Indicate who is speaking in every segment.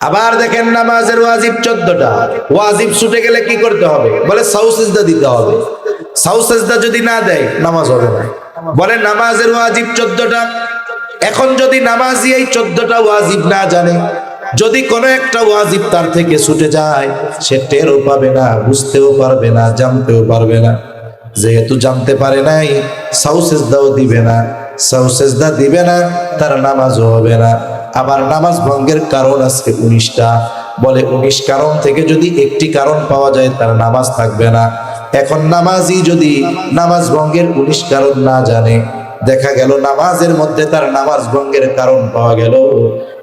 Speaker 1: আবার দেখেন নামাজের ওয়াজিব চোদ্দটা। ওয়াজিব ছুটে গেলে কি করতে হবে? বলে সাউসিজদা দিতে হবে। সাউসেজদা যদি না দেয়, নামাজ হবে না। বলে নামাজের ওয়াজিব চোদ্দটা। এখন যদি নামাজি এই চোদ্দটা ওয়াজিব না জানে, যদি কোনো একটা ওয়াজিব তার থেকে ছুটে যায়, সে টেরও পাবে না, বুঝতেও পারবে না, জানতেও পারবে না। যেহেতু জানতে পারে নাই সাউসেজদাও দিবে না। সাউসেজদা দিবে না, তার নামাজও হবে না। আবার নামাজ ভঙ্গের কারণ আছে উনিশটা। বলে উনিশ কারণ থেকে যদি একটি কারণ পাওয়া যায়, তার নামাজ থাকবে না। এখন নামাজই যদি নামাজ ভঙ্গের উনিশ কারণ না জানে, দেখা গেল নামাজের মধ্যে তার নামাজ ভঙ্গের কারণ পাওয়া গেল।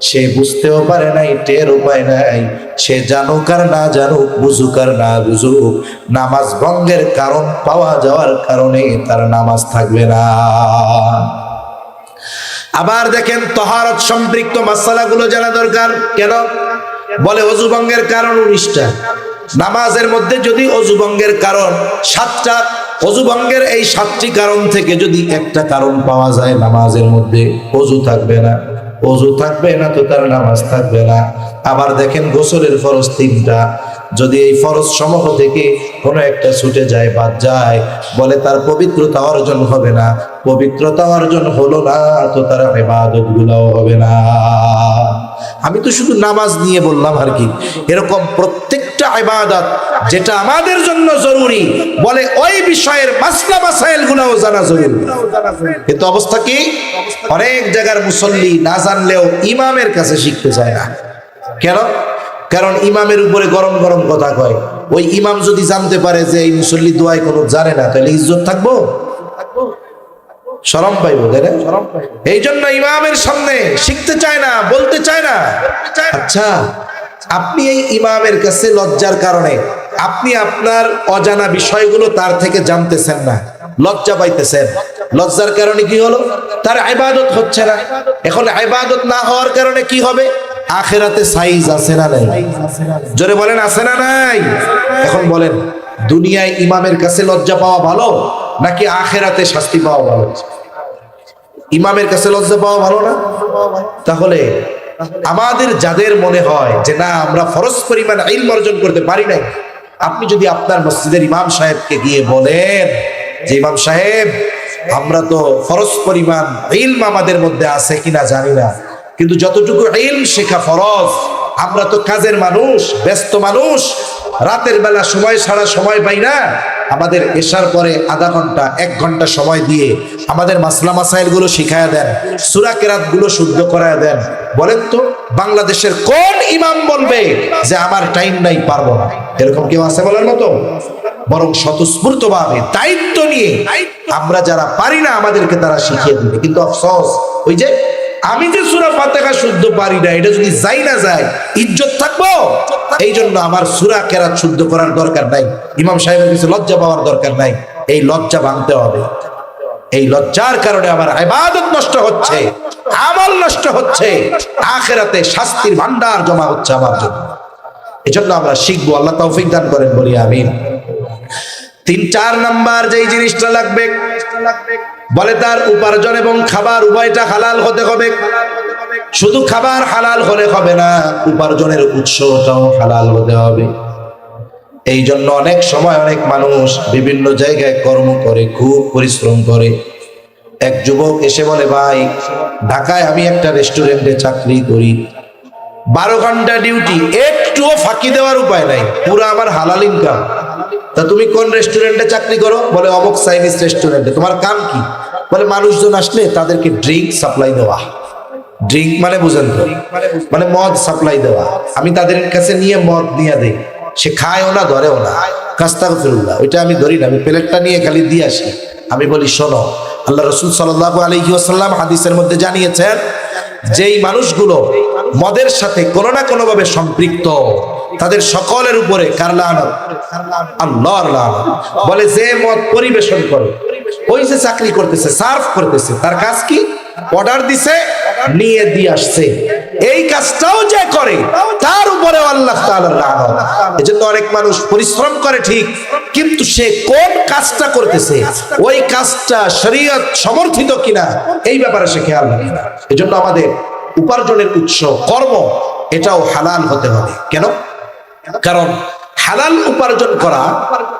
Speaker 1: সে বুঝতেও পারে নাই, টের উপায় নাই। সে জানুক আর না জানুক, বুঝুক আর না বুঝুক, নামাজ ভঙ্গের কারণ পাওয়া যাওয়ার কারণে তার নামাজ থাকবে না। আবার দেখেন তহারত সম্পৃক্ত মাসালাগুলো জানা দরকার। কেন? বলে অজু ভঙ্গের কারণ উনিশটা। নামাজের মধ্যে যদি অজু ভঙ্গের কারণ সাতটা অজু ভঙ্গের এই সাতটি কারণ থেকে যদি একটা কারণ পাওয়া যায়, নামাজের মধ্যে অজু থাকবে না। অজু থাকবে না তো তার নামাজ থাকবে না। আবার দেখেন গোসলের ফরজ তিনটা। যদি এই ফরজ সমূহ থেকে কোনো একটা ছুটে যায়, বাদ যায়, বলে তার পবিত্রতা অর্জন হবে না, পবিত্রতা অর্জন হলো না, তো তার ইবাদত গুলাও হবে না। আমি তো শুধু নামাজ নিয়ে বললাম আর কি। এরকম প্রত্যেকটা ইবাদত যেটা আমাদের জন্য জরুরি, বলে ওই বিষয়ের মাসলা মাসাইল গুলাও জানা জরুরি। কিন্তু অবস্থা কি? অনেক জায়গার মুসল্লি না জানলেও ইমামের কাছে শিখতে চায় না। কেন? কারণ ইমামের উপরে গরম গরম কথা কয়। ওই ইমাম যদি জানতে পারে যে এই মুসল্লি দোয়াই কোনো জানে না, তাহলে ইজ্জত থাকব? সরম পাইবো এই জন্য ইমামের সামনে শিখতে চায় না, বলতে চায় না। আচ্ছা আপনি এই ইমামের কাছে লজ্জার কারণে, আপনি আপনার অজানা বিষয়গুলো তার থেকে জানতেছেন না, লজ্জা পাইতেছেন। লজ্জার কারণে কি হলো? তার ইবাদত হচ্ছে না। এখন ইবাদত না হওয়ার কারণে কি হবে? আখেরাতে সাইজ আছে না নাই? জোরে বলেন, আছে না নাই? এখন বলেন, দুনিয়ায় ইমামের কাছে লজ্জা পাওয়া ভালো, নাকি আখেরাতে শাস্তি পাওয়া ভালো? ইমামের কাছে লজ্জা পাওয়া ভালো না? তাহলে আমাদের যাদের মনে হয় যে না, আমরা ফরজ পরিমাণ ইলম অর্জন করতে পারি নাই, আপনি যদি আপনার মসজিদের ইমাম সাহেবকে গিয়ে বলেন যে, ইমাম সাহেব, আমরা তো ফরজ পরিমাণ ইলম আমাদের মধ্যে আছে কিনা জানি না। কিন্তু যতটুকু ইলম শেখা ফরজ, আমরা তো কাজের মানুষ, ব্যস্ত মানুষ, রাতের বেলা সময় ছাড়া সময় পাই না। আমাদের এসার পরে আধা ঘণ্টা, এক ঘণ্টা সময় দিয়ে আমাদের মাসলা মাসাইলগুলো শিখায়া দেন, সুরা গুলো শুদ্ধ করায় দেন। বলেন তো, বাংলাদেশের কোন ইমাম বলবে যে আমার টাইম নাই, পারব না? এরকম কেউ আছে বলার মতো? বরং স্বতঃস্ফূর্ত ভাবে দায়িত্ব নিয়ে, আমরা যারা পারি না, আমাদেরকে তারা শিখিয়ে দিবে। কিন্তু আফসোস, ওই যে আমি যে সুরা ফাতেহা শুদ্ধ পারি না, এটা যদি যাই না যায়, ইজ্জত থাকব? এই জন্য আমার সুরা কেরাত শুদ্ধ করার দরকার নাই। ইমাম সাহেবের কাছে লজ্জা পাওয়ার দরকার নাই। এই লজ্জা ভাঙতে হবে। এই লজ্জার কারণে আমার ইবাদত নষ্ট হচ্ছে, আমল নষ্ট হচ্ছে, আখেরাতে শাস্তির ভান্ডার জমা হচ্ছে আমার জন্য। এজন্য আমরা শিখব, আল্লাহ তৌফিক দান করেন, বলি আমিন। তিন, চার নাম্বার যেই জিনিসটা লাগবে, বলে তার উপার্জন এবং খাবার উভয়টা হালাল হতে হবে। শুধু খাবার হালাল হলে হবে না, উপার্জনের উৎসটাও হালাল হতে হবে। এই জন্য অনেক সময় অনেক মানুষ বিভিন্ন জায়গায় কর্ম করে, খুব পরিশ্রম করে। এক যুবক এসে বলে, ভাই, ঢাকায় আমি একটা রেস্টুরেন্টে চাকরি করি। বারো ঘণ্টা ডিউটি একটুও ফাঁকি দেওয়ার উপায় নাই। পুরো আমার হালাল ইনকাম তা তুমি কোন রেস্টুরেন্টে চাকরি করো? বলে, অমুক চাইনিজ রেস্টুরেন্টে তোমার কাম কি? বলে, মানুষজন আসলে তাদেরকে ড্রিঙ্ক সাপ্লাই দেওয়া। ড্রিঙ্ক মানে বুঝেন তো? মানে মদ সাপ্লাই দেওয়া। আমি তাদের কাছে নিয়ে মদ নিয়ে দেই। সে খায়ও না, ধরেও না। কাস্তাগ ফিরুল্লাহ ওইটা আমি ধরি না। আমি প্লেটটা নিয়ে খালি দিয়ে আসি। আমি বলি, শোনো, আল্লাহ রসুল সাল্লাহ আলহি আসাল্লাম হাদিসের মধ্যে জানিয়েছেন, যেই মানুষগুলো মদের সাথে কোনো না কোনো ভাবে সম্পৃক্ত। তাদের সকলের উপরে লানত। বলে, যে মদ পরিবেশন করে, ওই যে চাকরি করতেছে, সার্ভ করতেছে, তার কাজ কি? অর্ডার দিছে, নিয়ে দিয়ে আসছে। এই কাজটাও যে করে, তার উপরে আল্লাহ এজন্য অনেক মানুষ পরিশ্রম করে ঠিক, কিন্তু সে কোন কাজটা করতেছে, ওই কাজটা শরীয়ত সমর্থিত কিনা, এই ব্যাপারে সে খেয়াল রাখে না। এজন্য আমাদের উপার্জনের উৎস, কর্ম, এটাও হালাল হতে হবে। কেন? কারণ হালাল উপার্জন করা,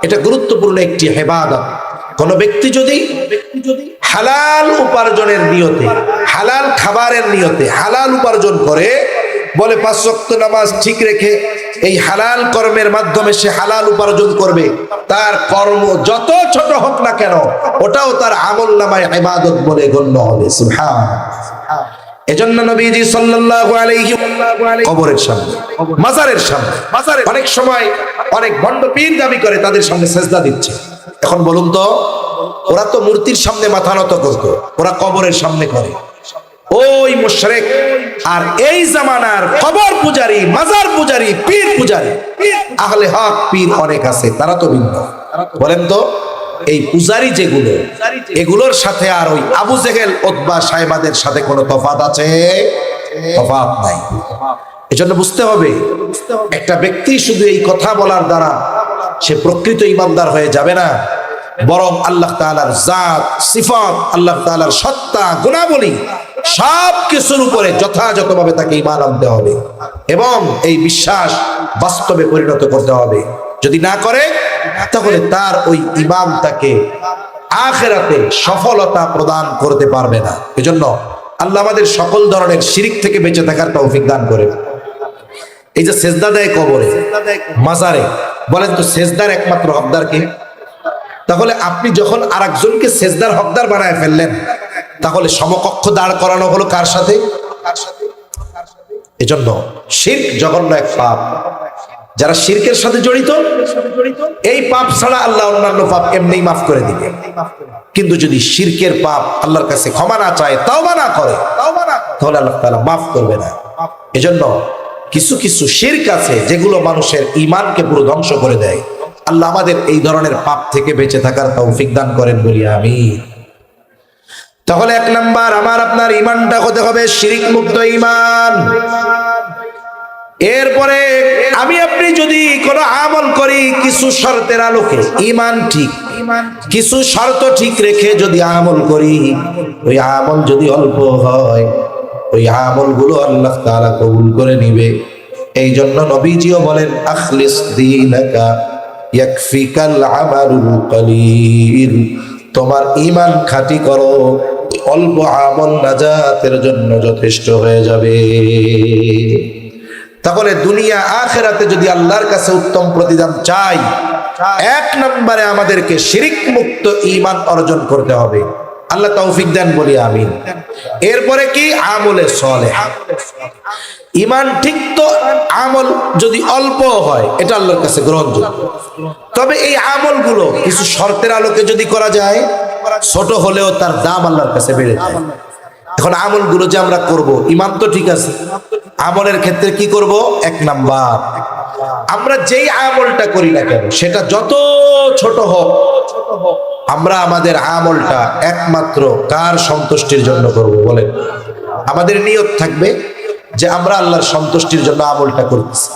Speaker 1: এটা গুরুত্বপূর্ণ একটি হেবাদত কোন ব্যক্তি যদি হালাল উপার্জনের নিয়তে, হালাল খাবারের নিয়তে হালাল উপার্জন করে, বলে পাঁচ ওয়াক্ত নামাজ ঠিক রেখে এই হালাল কর্মের মাধ্যমে সে হালাল উপার্জন করবে, তার কর্ম যত ছোট হোক না কেন, ওটাও তার আমল নামায় ইবাদত বলে গণ্য হবে। সুবহান এজন্য নবীজি সাল্লাল্লাহু আলাইহি কবরের সামনে মাজারের সামনে অনেক সময় অনেক ভণ্ড পীর দাবি করে তাদের সামনে সেজদা দিচ্ছে। এখন বলুন তো ওরা তো মূর্তির সামনে মাথা নত করতো ওরা কবরের সামনে করে। ওই মুশরিক আর এই জামানার কবর পূজারি মাজার পূজারি পীর পূজারি আহলে হক পীর অনেক আছে তারা তো ভিন্ন। বলেন তো এই পূজারি যেগুলো এগুলোর সাথে আর ওই আবু জেহেল ওতবা সাহেবাদের সাথে কোনো তফাত আছে? তফাত নাই। এজন্য বুঝতে হবে একটা ব্যক্তি শুধু এই কথা বলার দ্বারা সে প্রকৃত ইমানদার হয়ে যাবে না। বরং আল্লাহ তাআলার জাত সিফাত আল্লাহ তাআলার সত্তা গুণাবলী সব কিছুর উপরে যথাযথভাবে তাকে ইমান আনতে হবে এবং এই বিশ্বাস বাস্তবে পরিণত করতে হবে। যদি না করে, তাহলে তার ওই ইমাম তাকে আখেরাতে সফলতা প্রদান করতে পারবে না। এজন্য আল্লাহ আমাদের সকল ধরনের শিরিক থেকে বেঁচে থাকার তৌফিক দান করে। এই যে সেজদা দেয় কবরে, মাজারে, বলেন তো সেজদার একমাত্র হকদার কে? তাহলে আপনি যখন আর একজনকে সেজদার হকদার বানায় ফেললেন, তাহলে সমকক্ষ দাঁড় করানো হলো কার সাথে? এজন্য শির্ক জঘন্য এক পাপ। যারা শিরকের সাথে জড়িত, এই পাপ ছাড়া আল্লাহ অন্যান্য পাপ এমনি মাফ করে দিবে। কিন্তু যদি শিরকের পাপ আল্লাহর কাছে ক্ষমা না চায় তাও না করে, তাহলে আল্লাহ তাআলা মাফ করবে না। এজন্য কিছু কিছু শিরক আছে যেগুলো মানুষের ইমানকে পুরো ধ্বংস করে দেয়। আল্লাহ আমাদের এই ধরনের পাপ থেকে বেঁচে থাকার তৌফিক দান করেন বলি আমি তাহলে এক নাম্বার, আমার আপনার ইমানটা হতে হবে শিরিক মুক্ত ইমান এরপরে আমি আপনি যদি কোনো আমল করি, কিছু শর্তের আলোকে ইমান ঠিক, কিছু শর্ত ঠিক রেখে যদি আমল করি, ওই আমল যদি অল্প হয়, ওই আমল আমলগুলো আল্লাহ তাআলা কবুল করে নিবে। এই জন্য নবীজিও বলেন, আখলিস তোমার ইমান খাঁটি করো, অল্প আমল নাজাতের জন্য যথেষ্ট হয়ে যাবে। তাহলে দুনিয়া আখেরাতে যদি আল্লাহর কাছে উত্তম প্রতিদান চাই, এক নম্বরে আমাদেরকে শিরিক মুক্ত ইমান অর্জন করতে হবে। আল্লাহ তৌফিক দেন, বলি আমিন। এরপরে কি? আমলে সলে। ইমান ঠিক তো, আমল যদি অল্প হয়, এটা আল্লাহর কাছে গ্রহণযোগ্য। তবে এই আমলগুলো কিছু শর্তের আলোকে যদি করা যায়, ছোট হলেও তার দাম আল্লাহর কাছে বেড়ে যায়। এখন আমলগুলো যে আমরা করব ইমান তো ঠিক আছে। আমলের ক্ষেত্রে কি করব? এক নাম্বার। আমরা যেই আমলটা করি না কেন, সেটা যত ছোট হোক, আমরা আমাদের আমলটা একমাত্র কার সন্তুষ্টির জন্য করব বলেন? আমাদের নিয়ত থাকবে যে আমরা আল্লাহর সন্তুষ্টির জন্য আমলটা করতেছি।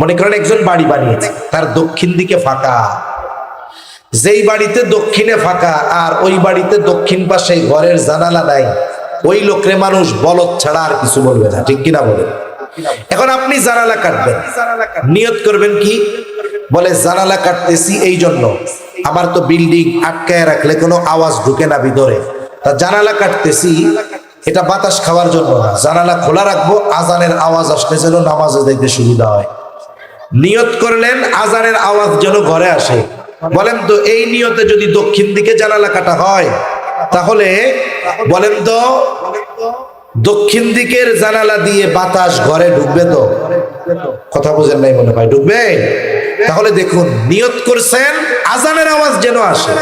Speaker 1: মনে করেন একজন বাড়ি বানিয়েছে, তার দক্ষিণ দিকে ফাঁকা। যেই বাড়িতে দক্ষিণে ফাঁকা, আর ওই বাড়িতে দক্ষিণ পাশে ঘরের জানালা নাই, ওই লোকরে মানুষ বলদ ছাড়া আর কিছু বলবে না, ঠিক কিনা বলে এখন আপনি জানালা কাটবেন। নিয়ত করবেন কি? বলে, জানালা কাটতেছি এই জন্য আমার তো বিল্ডিং আটকায় রাখলে কোনো আওয়াজ ঢুকে না ভিতরে। তা জানালা কাটতেছি, এটা বাতাস খাওয়ার জন্য না। জানালা খোলা রাখব, আজানের আওয়াজ আসলে যেন নামাজে দেখতে সুবিধা হয়। নিয়ত করলেন, আজানের আওয়াজ যেন ঘরে আসে। বলেন তো, এই নিয়তে যদি দক্ষিণ দিকে জানালা কাটা হয়, তাহলে, বলেন তো দক্ষিণ দিকের জানালা দিয়ে বাতাস ঘরে ঢুকবে তো? কথা বুঝেন নাই মনে হয়। ঢুকবে? তাহলে দেখুন, নিয়ত করছেন, আজানের আওয়াজ যেন আসে।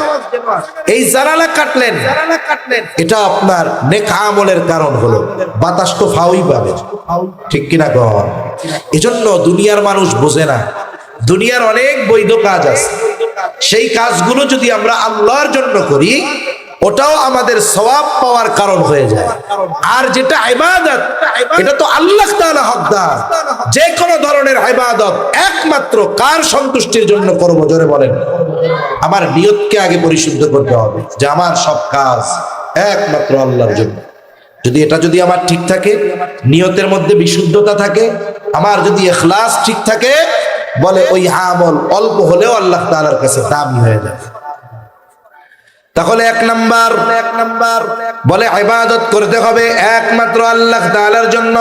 Speaker 1: এই জানালা কাটলেন, এটা আপনার নেক আমলের কারণ হলো। বাতাস তো ফাউই পাবে। ঠিক কিনা কর এজন্য দুনিয়ার মানুষ বোঝে না, দুনিয়ার অনেক বৈধ কাজ আছে। সেই কাজগুলো যদি আমরা আল্লাহর জন্য করি ওটাও আমাদের সওয়াব পাওয়ার কারণ হয়ে যায়। আর যেটা ইবাদত, এটা তো আল্লাহ তাআলা হকদার। যে কোনো ধরনের ইবাদত একমাত্র কার সন্তুষ্টির জন্য করব জোরে বলেন। আমার নিয়তকে আগে পরিশুদ্ধ করতে হবে, যে আমার সব কাজ একমাত্র আল্লাহর জন্য। যদি এটা যদি আমার ঠিক থাকে, নিয়তের মধ্যে বিশুদ্ধতা থাকে, আমার যদি এখলাস ঠিক থাকে, বলে ওই আমল অল্প হলেও আল্লাহ তাআলার কাছে দামি হয়ে যাবে। তাহলে এক নাম্বার। এক নাম্বার বলে, ইবাদত করতে হবে একমাত্র আল্লাহ তাআলার জন্য।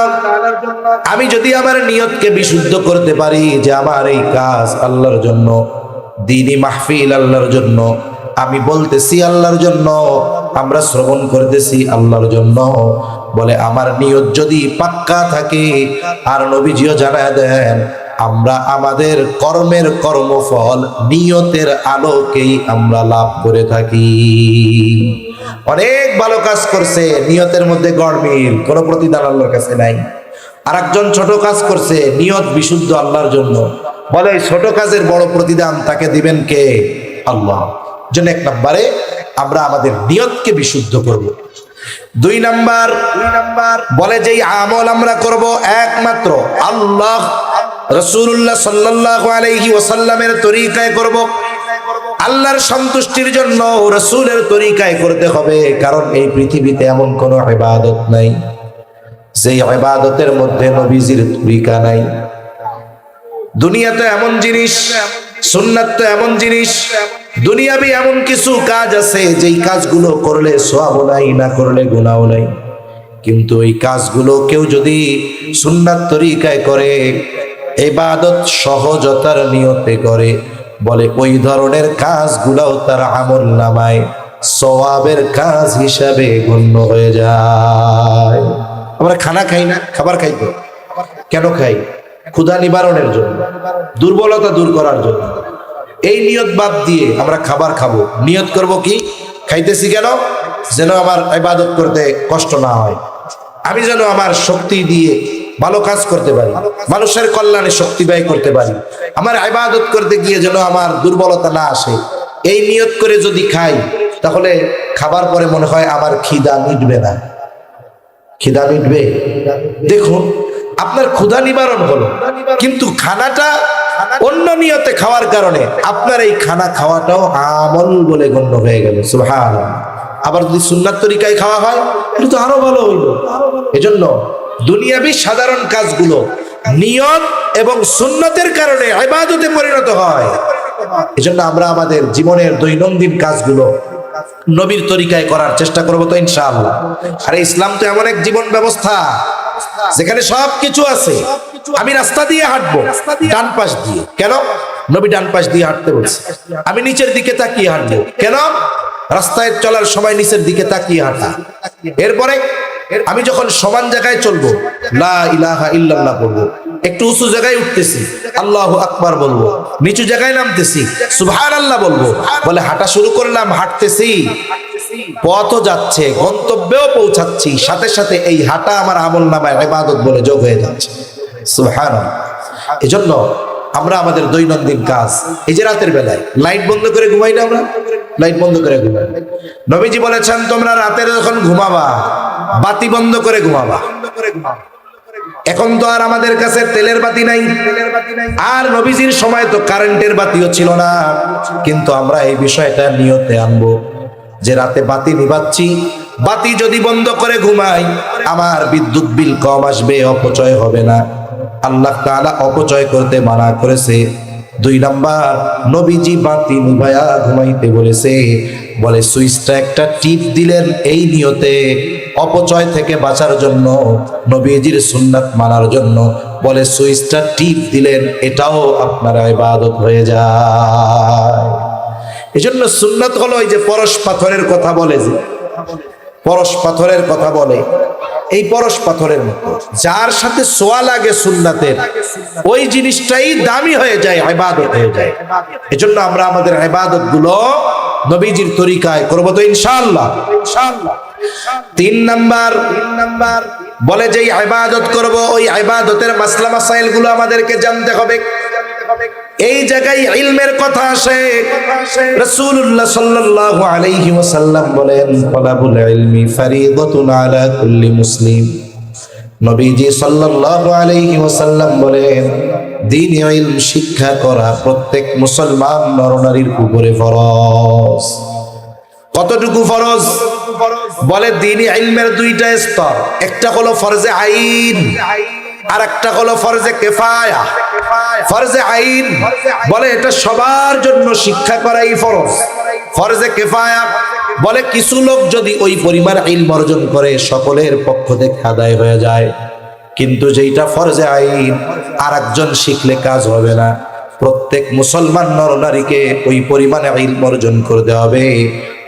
Speaker 1: আমি যদি আমার নিয়তকে বিশুদ্ধ করতে পারি যে আমার এই কাজ আল্লাহর জন্য দিনী মাহফিল আল্লাহর জন্য, আমি বলতেছি আল্লাহর জন্য, আমরা শ্রবণ করতেছি আল্লাহর জন্য, বলে, আমার নিয়ত যদি পাক্কা থাকে, আর নবীজিও জানায় দেন আমরা আমাদের কর্মের কর্মফল নিয়তের আলোকেই আমরা লাভ করে থাকি। অনেক ভালো কাজ করছে, নিয়তের মধ্যে গড়মিল কোনো প্রতিদান আল্লাহর কাছে নাই। আর একজন ছোট কাজ করছে, নিয়ত বিশুদ্ধ আল্লাহর জন্য। বলে ছোট কাজের বড় প্রতিদান তাকে দিবেন কে? আল্লাহ। জন্য এক নম্বরে আমরা আমাদের নিয়তকে বিশুদ্ধ করব। দুই নাম্বার দুই নাম্বার, বলে যে আমল আমরা করব একমাত্র আল্লাহ রসুল্লাহ সাল্লাহ আলাইহি ওসাল্লামের তরিকায় করব। আল্লাহর সন্তুষ্টির জন্য রসুলের তরিকায় করতে হবে, কারণ এই পৃথিবীতে এমন কোনো ইবাদত নাই যে ইবাদতের মধ্যে নবীজির তরিকা নাই। দুনিয়াতে এমন জিনিস, সুন্নাত তো এমন জিনিস, দুনিয়াবি এমন কিছু কাজ আছে, যেই কাজগুলো করলে সোয়াবও নাই, না করলে গুণাও নাই। কিন্তু এই কাজগুলো কেউ যদি সুন্নাত তরিকায় করে এবাদত সহজতার নিয়তে করে। বলে, ওই ধরনের কাজগুলোও তার আমল নামায়, সওয়াবের কাজ হিসাবে গণ্য হয়ে যায়। আমরা খানা খাই না, খাবার খাই তো। কেন খাই? ক্ষুধা নিবারণের জন্য, দুর্বলতা দূর করার জন্য। এই নিয়ত বাদ দিয়ে আমরা খাবার খাব। নিয়ত করব কি? খাইতেছি কেন? যেন আমার ইবাদত করতে কষ্ট না হয়। আমি যেন আমার শক্তি দিয়ে ভালো কাজ করতে পারি, মানুষের কল্যাণে শক্তি ব্যয় করতে পারি। আমার ইবাদত করতে গিয়ে যেন আমার দুর্বলতা না আসে। এই নিয়ত করে যদি খাই, তাহলে খাবার পরে মনে হয় আমার খিদা মিটবে না। খিদা মিটবে? দেখুন, আপনার ক্ষুধা নিবারণ হলো। কিন্তু খানাটা অন্য নিয়তে খাওয়ার কারণে আপনার এই খানা খাওয়াটাও আমল বলে গণ্য হয়ে গেল। সুহান আবার যদি সুন্নার তরিকায় খাওয়া হয়, এটা তো আরও ভালো হইল এজন্য দুনিয়াবি সাধারণ কাজগুলো, নিয়ত এবং সুন্নতের কারণে ইবাদতে পরিণত হয়। এজন্য আমরা আমাদের জীবনের দৈনন্দিন কাজগুলো নবীর তরিকায় করার চেষ্টা করব তো ইনশাআল্লাহ। আরে ইসলাম তো এমন এক জীবন ব্যবস্থা, যেখানে সব কিছু আছে। আমি রাস্তা দিয়ে হাঁটবো, ডান পাশ দিয়ে। কেন? নবী ডান পাশ দিয়ে হাঁটতে বলছে। আমি নিচের দিকে তাকিয়ে হাঁটবো। কেন? রাস্তায় চলার সময় নিচের দিকে তাকিয়ে হাঁটা। এরপরে আমি যখন সমান জায়গায় চলবো, লা ইলাহা ইল্লাল্লাহ বলব, একটু উঁচু জায়গায় উঠতেছি, আল্লাহ আকবার বলব, নিচু জায়গায় নামতেছি সুবহান আল্লাহ বলব, বলে হাঁটা শুরু করলাম, হাঁটতেছি, পথও যাচ্ছে, গন্তব্যেও পৌঁছাচ্ছি, সাথে সাথে এই হাঁটা আমার আমল নামায় ইবাদত বলে যোগ হয়ে যাচ্ছে। সুবহান এজন্য আমরা আমাদের দৈনন্দিন কাজ। এই যে রাতের বেলায়, লাইট বন্ধ করে ঘুমাই না আমরা? লাইট বন্ধ করে ঘুমাই। নবীজি বলেছেন, তোমরা রাতের যখন ঘুমাবা, বাতি বন্ধ করে ঘুমাবা। এখন তো আর আমাদের কাছে তেলের বাতি নাই। আর নবীজির সময় তো কারেন্টের বাতিও ছিল না। কিন্তু আমরা এই বিষয়টা নিয়তে আনব। যে রাতে বাতি নিবাচ্ছি, বাতি যদি বন্ধ করে ঘুমাই, আমার বিদ্যুৎ বিল কম আসবে, অপচয় হবে না। আল্লাহ তাআলা অপচয় করতে মানা করেছে। দুই নাম্বার, নবীজি বাতি নিভায়া ঘুমাইতে বলেছে। বলে, সুইচটা একটা টিপ দিলেন এই নিয়তে অপচয় থেকে বাঁচার জন্য, নবীজির সুন্নাত মানার জন্য। বলে, সুইচটা টিপ দিলেন, এটাও আপনার ইবাদত হয়ে যায়। এজন্য সুন্নাত হলো ওই যে পরশ পাথরের কথা বলে যে, পরশ পাথরের কথা বলে। এই পরশ পাথরের মতো। যার সাথে সোয়া লাগে সুন্নাতের, ওই জিনিসটাই দামি হয়ে যায়, ইবাদত হয়ে যায়। এজন্য আমরা আমাদের ইবাদতগুলো নবীজির তরিকায় করব তো ইনশাআল্লাহ। তিন নাম্বার তিন নাম্বার, বলে যে ইবাদত করব, ওই ইবাদতের মাসলা মাসাইলগুলো আমাদেরকে জানতে হবে। এই জায়গায় ইলমের কথা আসে। রাসূলুল্লাহ সাল্লাল্লাহু আলাইহি ওয়াসাল্লাম বলেন, তালাবুল ইলমি ফারিদাতুন আলা কুল্লি মুসলিম। নবীজি সাল্লাল্লাহু আলাইহি ওয়াসাল্লাম বলেন দ্বীন ইলম শিক্ষা করা প্রত্যেক মুসলমান নরনারীর উপরে ফরজ। কতটুকু ফরজ? বলে দিনই ইলমের দুইটা স্তর। একটা হলো ফরজে আইন। আর একটা হলো ফরজে কেফায়া, ফরজে আইন। বলে এটা সবার জন্য শিক্ষা করাই ফরজ। ফরজে কেফায়া বলে কিছু লোক যদি ওই পরিমাণ আইন অর্জন করে, সকলের পক্ষ থেকে আদায় হয়ে যায়। কিন্তু যেইটা ফরজে আইন আর একজন শিখলে কাজ হবে না। প্রত্যেক মুসলমান নর নারীকে ওই পরিমাণে ইলম অর্জন করতে হবে।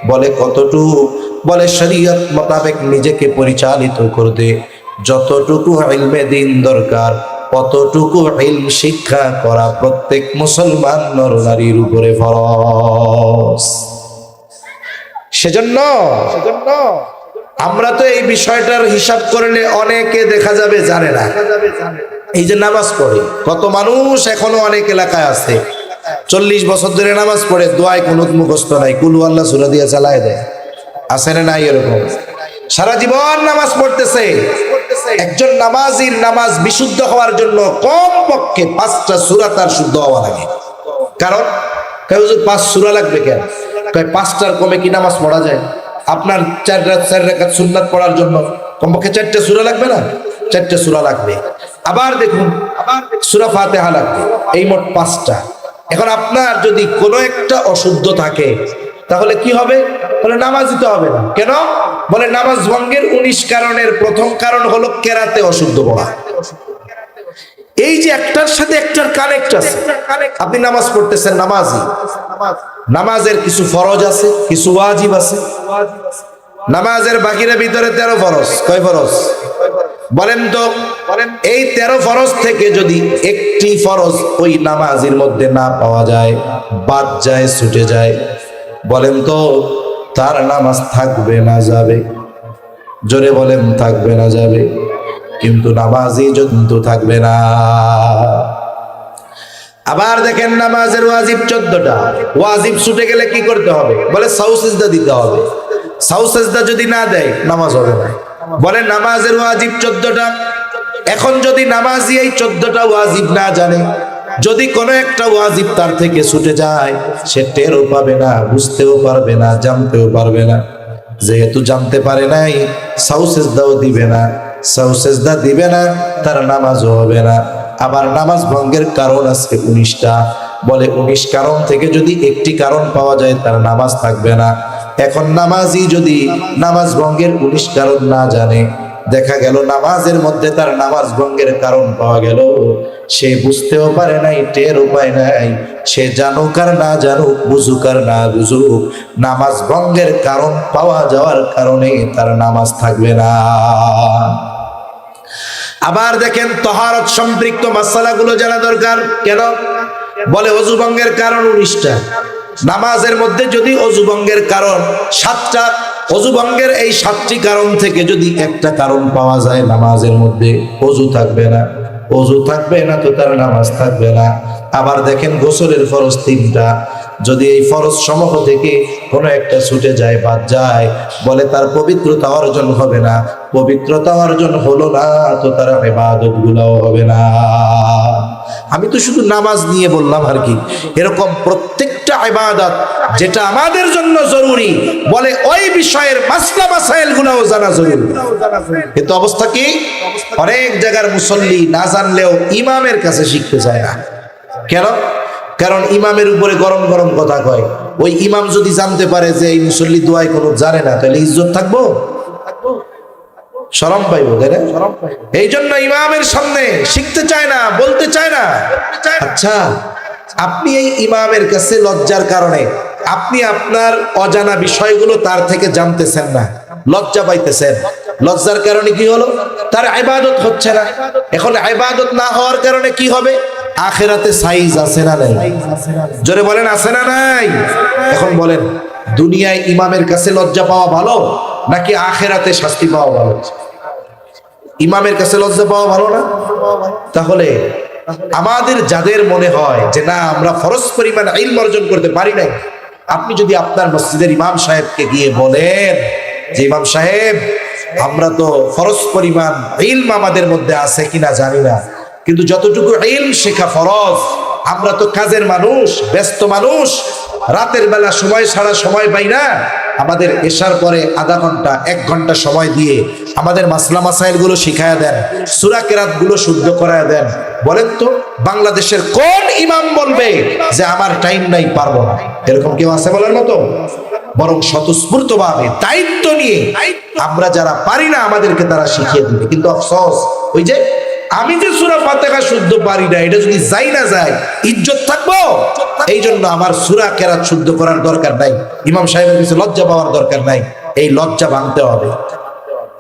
Speaker 1: বলে কতটুকু? বলে শরীয়ত মোতাবেক নিজেকে পরিচালিত করতে। যতটুকু ইলমে দিন দরকার অতটুকু ইলম শিক্ষা করা প্রত্যেক মুসলমান নর নারীর উপরে ফরজ। সেজন্য সেজন্য আমরা তো এই বিষয়টার হিসাব করলে অনেকে দেখা যাবে জানে না। এই যে নামাজ পড়ে, কত মানুষ এখনও অনেক এলাকায় আছে। চল্লিশ বছর ধরে নামাজ পড়ে, দোয়ায় কোনো মুখস্থ নাই, কুলু আল্লাহ সুরা দিয়ে চালায় দেয়। আছে না নাই এরকম? সারা জীবন নামাজ পড়তেছে। একজন নামাজির নামাজ বিশুদ্ধ হওয়ার জন্য কম পক্ষে পাঁচটা সুরা তার শুদ্ধ হওয়া লাগে। কারণ পাঁচ সুরা লাগবে কেন? পাঁচটার কমে কি নামাজ পড়া যায়? আপনার চার রাত, চার রেখাত সুন্নাত পড়ার জন্য কমপক্ষে চারটে সুরা লাগবে না? চারটে সুরা লাগবে। আবার দেখুন আবার সুরা ফাতেহা লাগবে। এই মোট পাঁচটা। এখন আপনার যদি কোনো একটা অশুদ্ধ থাকে তাহলে কি হবে? বলে নামাজ দিতে হবে না। কেন? বলে নামাজ ভঙ্গের উনিশ কারণের প্রথম কারণ হলো কেরাতে অশুদ্ধ পড়া এই যে একটার সাথে একটার কানেক্ট আছে। আপনি নামাজ পড়তেছেন নামাজি। নামাজের কিছু ফরজ আছে, কিছু ওয়াজিব আছে। নামাজের বাকিরা ভিতরে তেরো ফরজ। কয় ফরজ? বলেন তো, এই তেরো ফরজ থেকে যদি একটি ফরজ ওই নামাজের মধ্যে না পাওয়া যায়, বাদ যায়, ছুটে যায় বলেন তো, তার নামাজ থাকবে না যাবে? জোরে বলেন, থাকবে না যাবে? কিন্তু নামাজই জন্তু থাকবে না। আবার দেখেন নামাজের ওয়াজিব চোদ্দটা। ওয়াজিব ছুটে গেলে কি করতে হবে? বলে সাউসেজদা দিতে হবে। সাউসেজদা যদি না দেয়, নামাজ হবে না। বলে নামাজের ওয়াজিব চোদ্দটা। এখন যদি নামাজি এই চোদ্দটা ওয়াজিব না জানে যদি কোনো একটা ওয়াজিব তার থেকে ছুটে যায়, সে টেরও পাবে না, বুঝতেও পারবে না, জানতেও পারবে না। যেহেতু জানতে পারে নাই সাউসেজদাও দিবে না। সাউসেজদা দিবে না, তার নামাজও হবে না। আবার নামাজ ভঙ্গের কারণ আছে উনিশটা। বলে, উনিশ কারণ থেকে যদি একটি কারণ পাওয়া যায়, তার নামাজ থাকবে না। এখন নামাজই যদি নামাজ ভঙ্গের উনিশ কারণ না জানে দেখা গেল, নামাজের মধ্যে তার নামাজ ভঙ্গের কারণ পাওয়া গেল। সে বুঝতেও পারে নাই, টের উপায় নাই। সে জানুক আর না জানুক, বুঝুক আর না বুঝুক, নামাজ ভঙ্গের কারণ পাওয়া যাওয়ার কারণে তার নামাজ থাকবে না। আবার দেখেন, তহারত সম্পৃক্ত মাসালাগুলো জানা দরকার। কেন? বলে অজুভঙ্গের কারণ উনিশটা। নামাজের মধ্যে যদি অজুভঙ্গের কারণ সাতটা অজুভঙ্গের এই সাতটি কারণ থেকে যদি একটা কারণ পাওয়া যায়, নামাজের মধ্যে অজু থাকবে না। অজু থাকবে না তো তার নামাজ থাকবে না। আবার দেখেন গোসলের ফরজ তিনটা। যদি এই ফরজ সমূহ থেকে কোনো একটা ছুটে যায়, বাদ যায়, বলে তার পবিত্রতা অর্জন হবে না। পবিত্রতা অর্জন হলো না তো তার ইবাদত গুলাও হবে না। আমি তো শুধু নামাজ নিয়ে বললাম আর কি। এরকম প্রত্যেকটা ইবাদত যেটা আমাদের জন্য জরুরি, বলে ওই বিষয়ের মাসলা মাসাইল গুলাও জানা জরুরি। কিন্তু অবস্থা কি? অনেক জায়গার মুসল্লি না জানলেও ইমামের কাছে শিখতে চায় না। কেন? কারণ ইমামের উপরে গরম গরম কথা কয়। ওই ইমাম যদি জানতে পারে যে এই মুসল্লি দোয়াই কোনো জানে না, তাহলে ইজ্জত থাকব? সরম পাইবো তাই না? এই জন্য ইমামের সামনে শিখতে চায় না বলতে চায় না। আচ্ছা আপনি এই ইমামের কাছে লজ্জার কারণে আপনি আপনার অজানা বিষয়গুলো তার থেকে জানতেছেন না লজ্জা পাইতেছেন। লজ্জার কারণে কি হলো? তার ইবাদত হচ্ছে না। এখন ইবাদত না হওয়ার কারণে কি হবে? আখেরাতে সাইজ আছে না নাই? জোরে বলেন আছে না নাই? এখন বলেন দুনিয়ায় ইমামের কাছে লজ্জা পাওয়া ভালো? নাকি আখেরাতে শাস্তি পাওয়া ভালো? ইমামের কাছে লজ্জা পাওয়া ভালো না? তাহলে আমাদের যাদের মনে হয় যে না, আমরা ফরজ পরিমাণ ইলম অর্জন করতে পারি নাই, আপনি যদি আপনার মসজিদের ইমাম সাহেবকে গিয়ে বলেন যে, ইমাম সাহেব, আমরা তো ফরজ পরিমাণ ইলম আমাদের মধ্যে আছে কিনা জানি না, কিন্তু যতটুকু ইলম শেখা ফরজ, আমরা তো কাজের মানুষ, ব্যস্ত মানুষ, রাতের বেলা সময় ছাড়া সময় পাই না। আমাদের এসার পরে আধা ঘণ্টা, এক ঘণ্টা সময় দিয়ে আমাদের মাসলা মাসাইলগুলো শিখায়া দেন, সুরা কেরাতগুলো শুদ্ধ করায় দেন। বলেন তো, বাংলাদেশের কোন ইমাম বলবে যে আমার টাইম নাই, পারব না? এরকম কেউ আছে বলার মতো? বরং স্বতঃস্ফূর্ত ভাবে দায়িত্ব নিয়ে আমরা যারা পারি না, আমাদেরকে তারা শিখিয়ে দিবে। কিন্তু আফসোস, ওই যে আমি যে সুরা পাতাকা শুদ্ধ পারি না, এটা যদি যাই না যায়, ইজ্জত থাকব? এই জন্য আমার সুরা কেরাত শুদ্ধ করার দরকার নাই। ইমাম সাহেবের কাছে লজ্জা পাওয়ার দরকার নাই। এই লজ্জা ভাঙতে হবে।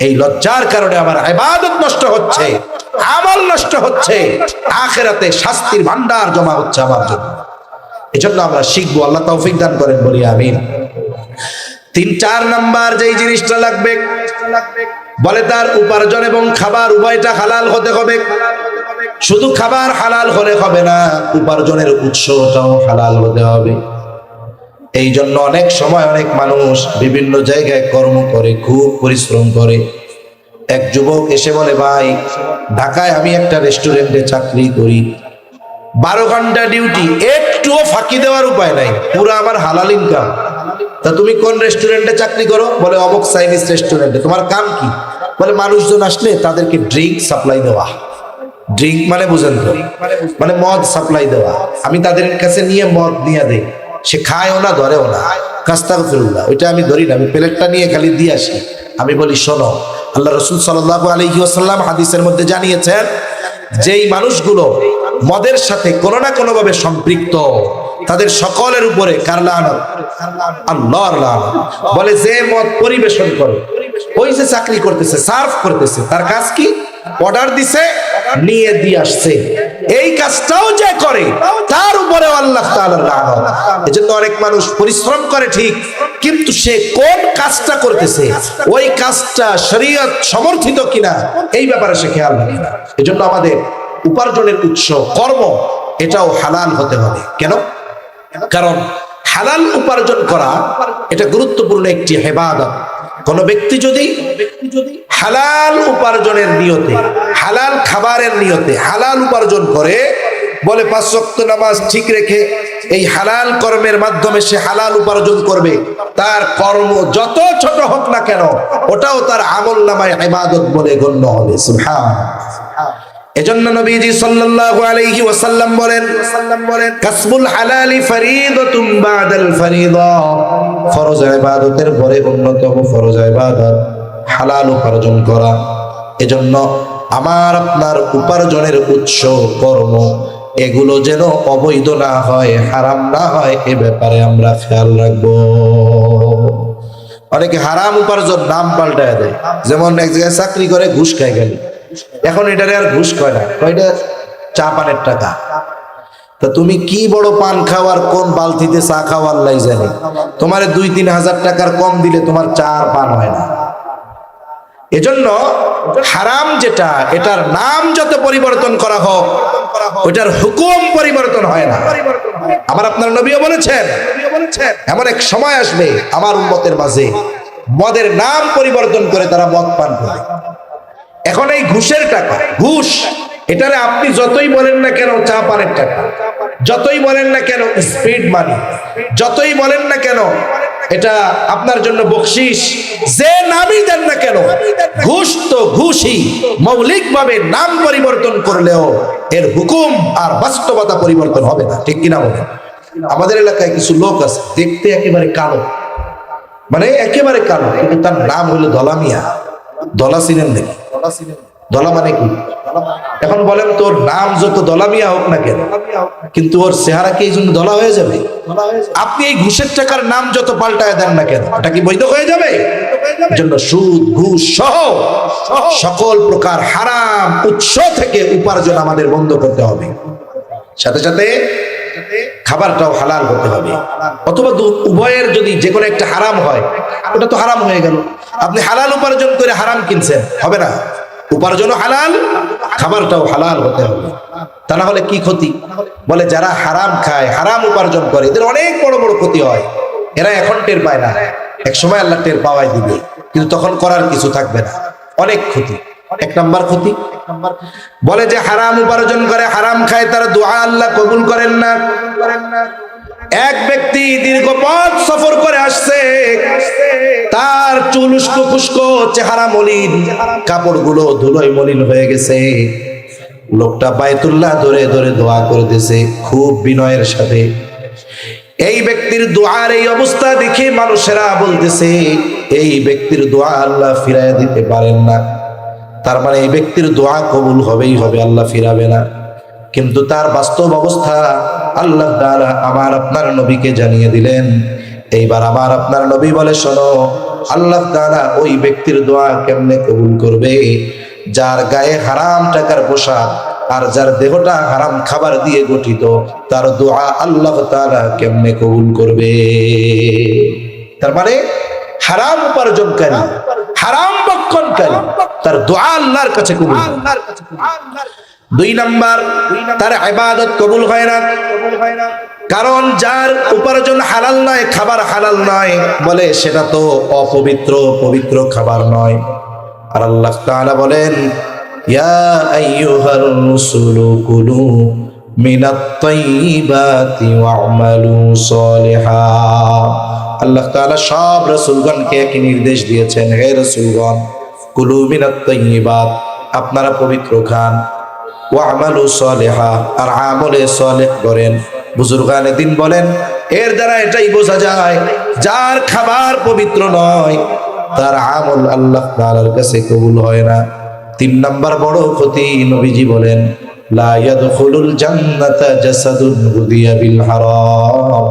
Speaker 1: এই লজ্জার কারণে আমার ইবাদত নষ্ট হচ্ছে, আমল নষ্ট হচ্ছে, আখেরাতে শাস্তির ভান্ডার জমা হচ্ছে আমার জন্য। এজন্য আমরা শিখব, আল্লাহ তৌফিক দান করেন, বলি আমিন। তিন, চার নাম্বার যেই জিনিসটা লাগবে লাগবে বলে তার উপার্জন এবং খাবার উভয়টা হালাল হতে হবে। শুধু খাবার হালাল হলে হবে না, উপার্জনের উৎসটাও হালাল হতে হবে। এই জন্য অনেক সময় অনেক মানুষ বিভিন্ন জায়গায় কর্ম করে, খুব পরিশ্রম করে। এক যুবক এসে বলে, ভাই, ঢাকায় আমি একটা রেস্টুরেন্টে চাকরি করি। বারো ঘণ্টা ডিউটি, একটুও ফাঁকি দেওয়ার উপায় নাই। পুরো আমার হালাল ইনকাম তা তুমি কোন রেস্টুরেন্টে চাকরি করো? বলে, অমুক চাইনিজ রেস্টুরেন্টে। তোমার কাম কি? বলে মানুষজন আসলে তাদেরকে ড্রিঙ্ক সাপ্লাই দেওয়া। ড্রিঙ্ক মানে বুঝেন তো? মানে মদ সাপ্লাই দেওয়া। আমি তাদের কাছে নিয়ে মদ নিয়ে দেই। সে খায়ও না, ধরেও না। কাস্তাগ ফিরুল্লাহ ওইটা আমি ধরি না। আমি প্লেটটা নিয়ে খালি দিয়ে আসি। আমি বলি, শোনো, আল্লাহ রসুল সাল্লাহ আলহিউসাল্লাম হাদিসের মধ্যে জানিয়েছেন, যেই মানুষগুলো মদের সাথে কোনো না কোনো ভাবে সম্পৃক্ত। তাদের সকলের উপরে কার বলে, যে মদ পরিবেশন করে, ওই যে চাকরি করতেছে, সার্ভ করতেছে, তার কাজ কি? অর্ডার দিছে, নিয়ে দিয়ে আসছে। এই কাজটাও যে করে, তার উপরে আল্লাহ এজন্য অনেক মানুষ পরিশ্রম করে ঠিক, কিন্তু সে কোন কাজটা করতেছে, ওই কাজটা শরীয়ত সমর্থিত কিনা, এই ব্যাপারে সে খেয়াল রাখে না। এজন্য আমাদের উপার্জনের উৎস, কর্ম, এটাও হালাল হতে হবে। কেন? কারণ হালাল উপার্জন করা, এটা গুরুত্বপূর্ণ একটি হেবাদত কোন ব্যক্তি যদি হালাল উপার্জনের নিয়তে, হালাল খাবারের নিয়তে হালাল উপার্জন করে, বলে পাঁচ নামাজ ঠিক রেখে এই হালাল কর্মের মাধ্যমে সে হালাল উপার্জন করবে, তার কর্ম যত ছোট হোক না কেন, ওটাও তার আমল নামায় ইবাদত বলে গণ্য হবে। সুবহান এজন্য নবীজি সাল্লাল্লাহু আলাইহি ওয়াসাল্লাম বলেন বলেন কাসবুল হালালি ফরিদাতুম বাদাল ফরিদা। ফরজ ইবাদতের পরে অন্যতম ফরজ ইবাদত, হালাল উপার্জন করা। এজন্য আমার, আপনার উপার্জনের উৎস কর্ম, এগুলো যেন অবৈধ না হয়, হারাম না হয়, এ ব্যাপারে আমরা খেয়াল রাখব। অনেকে হারাম উপার্জন নাম পাল্টায় দেয়। যেমন এক জায়গায় চাকরি করে, ঘুষ খায় গেল এখন এটারে আর ঘুষ কয় না। কয়টা চা পানের টাকা। তা তুমি কি বড় পান খাওয়ার কোন বালতিতে চা খাওয়ার লাই জানে। তোমার দুই, তিন হাজার টাকার কম দিলে তোমার চা আর পান হয় না। এজন্য হারাম যেটা, এটার নাম যত পরিবর্তন করা হোক, ওইটার হুকুম পরিবর্তন হয় না। আমার আপনার নবীও বলেছেন, এমন এক সময় আসবে, আমার উম্মতের মাঝে মদের নাম পরিবর্তন করে তারা মদ পান করে। এখন এই ঘুষের টাকা, ঘুষ, এটারে আপনি যতই বলেন না কেন, চা পানের টাকা, যতই বলেন না কেন স্পিড মানি যতই বলেন না কেন, এটা আপনার জন্য বকশিস। যে নামই দেন না কেন, ঘুষ তো ঘুষই, মৌলিকভাবে নাম পরিবর্তন করলেও এর হুকুম আর বাস্তবতা পরিবর্তন হবে না, ঠিক কিনা বলেন? আমাদের এলাকায় কিছু লোক আছে, দেখতে একেবারে কালো মানে একেবারে কালো, কিন্তু তার নাম হলো দলামিয়া দলা চিনেন দেখি দলা মানে কি? এখন বলেন তোর নাম যত দলামিয়া হোক না কেন, কিন্তু ওর চেহারা কি এই জন্য দলা হয়ে যাবে? আপনি এই ঘুষের টাকার নাম যত পাল্টায় দেন না কেন, এটা কি বৈধ হয়ে যাবে? জন্য সুদ, ঘুষ সহ সকল প্রকার হারাম উৎস থেকে উপার্জন আমাদের বন্ধ করতে হবে। সাথে সাথে খাবারটাও হালাল হতে হবে। অথবা উভয়ের যদি যে কোনো একটা হারাম হয় ওটা তো হারাম হয়ে গেল। আপনি হালাল উপার্জন করে হারাম কিনছেন হবে না। উপার্জনও হালাল খাবারটাও হালাল হতে হবে। তা না হলে কি ক্ষতি? বলে যারা হারাম খায় হারাম উপার্জন করে এদের অনেক বড় বড় ক্ষতি হয়। এরা এখন টের পায় না। এক সময় আল্লাহ টের পাওয়াই দিবে। কিন্তু তখন করার কিছু থাকবে না। অনেক ক্ষতি। এক নাম্বার ক্ষতি। বলে যে হারাম উপার্জন করে, হারাম খায়, তারা দোয়া আল্লাহ কবুল করেন না। এক ব্যক্তি দীর্ঘ পথ সফর করে আসছে, তার চুল উস্কো চেহারা মলিন, কাপড়গুলো ধুলোয় মলিন হয়ে গেছে। লোকটা বায়তুল্লাহ ধরে ধরে দোয়া করতেছে খুব বিনয়ের সাথে। এই ব্যক্তির দোয়ার এই অবস্থা দেখে মানুষেরা বলতেছে, এই ব্যক্তির দোয়া আল্লাহ ফিরাইয়া দিতে পারেন না। তার মানে এই ব্যক্তির দোয়া কবুল হবেই হবে, আল্লাহ ফিরাবে না। কিন্তু তার বাস্তব অবস্থা আল্লাহ আমার আপনার নবীকে জানিয়ে দিলেন। এইবার আমার আপনার নবী বলে, শোনো, আল্লাহ তাআলা ওই ব্যক্তির দোয়া কেমনে কবুল করবে? যার গায়ে হারাম টাকার পোশাক আর যার দেহটা হারাম খাবার দিয়ে গঠিত, তার দোয়া আল্লাহ তাআলা কেমনে কবুল করবে? তার মানে হারাম উপার্জনকারী হারাম বক্ষণকারী তার দোয়া আল্লাহর কাছে কবুল। দুই নাম্বার, তার ইবাদত কবুল হয় না। কারণ যার উপার্জন হালাল নয়, খাবার হালাল নয়, বলে সেটা তো অপবিত্র, পবিত্র খাবার নয়। আর আল্লাহ তাআলা বলেন, ইয়া আইয়ুহার রুসুলু কুলু মিনাত তাইয়িবাতি সলিহা। আল্লাহ তাআলা সব রসুলগণকে একই নির্দেশ দিয়েছেন, হে রসুলগণ, কুলু মিনাত আপনারা পবিত্র খান। ও ওয়া'মালু সলেহা, আর আমলে সলেহ করেন। বুজুর্গানে দিন বলেন, এর দ্বারা এটাই বোঝা যায়, যার খাবার পবিত্র নয়, তার আমল আল্লাহ তাআলার কাছে কবুল হয় না। তিন নাম্বার বড় ক্ষতি নবীজি বলেন, লা জান্নাতা জাসাদুন বিল হারাম।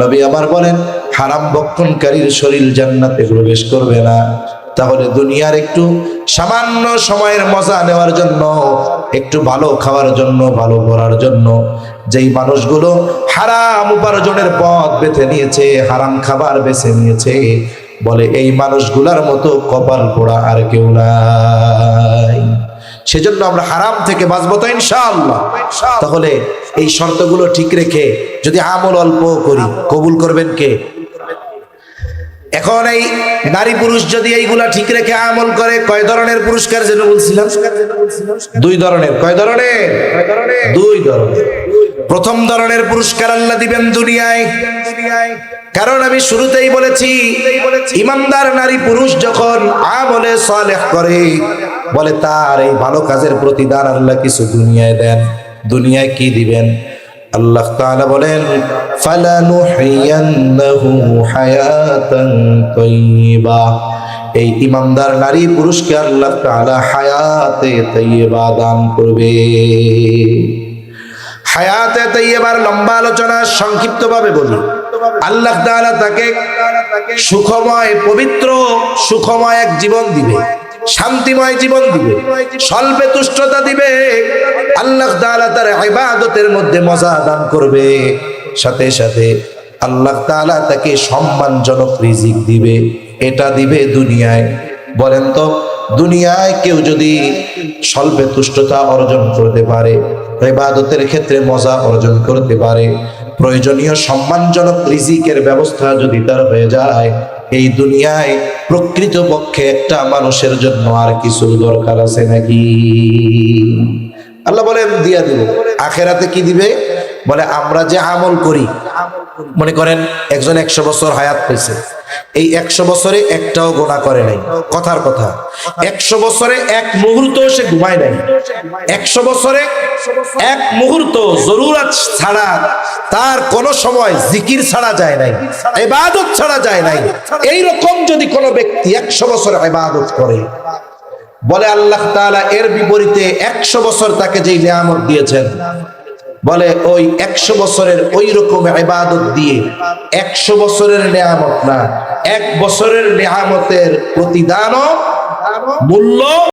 Speaker 1: নবী আমার বলেন হারাম বক্ষণকারীর শরীর জান্নাতে প্রবেশ করবে না। তাহলে দুনিয়ার একটু সামান্য সময়ের মজা নেওয়ার জন্য, একটু ভালো খাওয়ার জন্য, ভালো করার জন্য, যেই মানুষগুলো হারাম উপার্জনের পথ বেছে নিয়েছে, হারাম খাবার বেছে নিয়েছে, বলে এই মানুষগুলার মতো কপাল পোড়া আর কেউ নাই। সেজন্য আমরা হারাম থেকে বাঁচবো তো ইনশাআল্লাহ। তাহলে এই শর্তগুলো ঠিক রেখে যদি আমল অল্প করি, কবুল করবেন কে? এখন এই নারী পুরুষ যদি এইগুলা ঠিক রেখে আমল করে, কয় ধরনের পুরস্কার যেন বলছিলাম? দুই ধরনের। কয় ধরনের? দুই ধরনের। প্রথম ধরনের পুরস্কার আল্লাহ দিবেন দুনিয়ায়। কারণ আমি শুরুতেই বলেছি, ইমানদার নারী পুরুষ যখন আমলে সালেহ করে, বলে, তার এই ভালো কাজের প্রতিদান আল্লাহ কিছু দুনিয়ায় দেন। দুনিয়ায় কি দিবেন? আল্লাহ তাআলা বলেন, ফালানুহিয়ান্নাহু হায়াতান তাইয়্যিবা এই ইমানদার নারী পুরুষকে আল্লাহ তাআলা হায়াতে তাইয়্যিবা দান করবে। হায়াতে তাইয়্যিবার লম্বা আলোচনা সংক্ষিপ্তভাবে বলি। আল্লাহ তাআলা তাকে সুখময়, পবিত্র, সুখময় এক জীবন দিবে। শান্তিময় জীবন দিবে। স্বল্পে তুষ্টতা দিবে। আল্লাহ তাআলা তার ইবাদতের মধ্যে মজা দান করবে। সাথে সাথে আল্লাহ তাআলা তাকে সম্মানজনক রিজিক দিবে। এটা দিবে দুনিয়ায়। বলেন তো, দুনিয়ায় কেউ যদি স্বল্পে তুষ্টতা অর্জন করতে পারে, ইবাদতের ক্ষেত্রে মজা অর্জন করতে পারে, প্রয়োজনীয় সম্মানজনক রিজিকের ব্যবস্থা যদি তার হয়ে যায় এই দুনিয়ায় প্রকৃত পক্ষে একটা মানুষের জন্য আর কিছু দরকার আছে নাকি? আল্লাহ বলে দিয়া দিব। আখেরাতে কি দিবে? বলে, আমরা যে আমল করি, মনে করেন একজন একশো বছর হায়াত পেয়েছে। এই একশো বছরে একটাও গোনা করে নাই। কথার কথা। একশো বছরে এক মুহূর্ত সে ঘুমায় নাই। একশো বছরে এক মুহূর্ত জরুরত ছাড়া তার কোন সময় জিকির ছাড়া যায় নাই, ইবাদত ছাড়া যায় নাই। এই রকম যদি কোনো ব্যক্তি একশো বছর ইবাদত করে, বলে আল্লাহ তাআলা এর বিপরীতে একশো বছর তাকে যেই নিয়ামত দিয়েছেন বলে, ওই একশো বছরের ওই রকম এবাদত দিয়ে একশো বছরের নেয়ামত না, এক বছরের নেয়ামতের প্রতিদানও মূল্য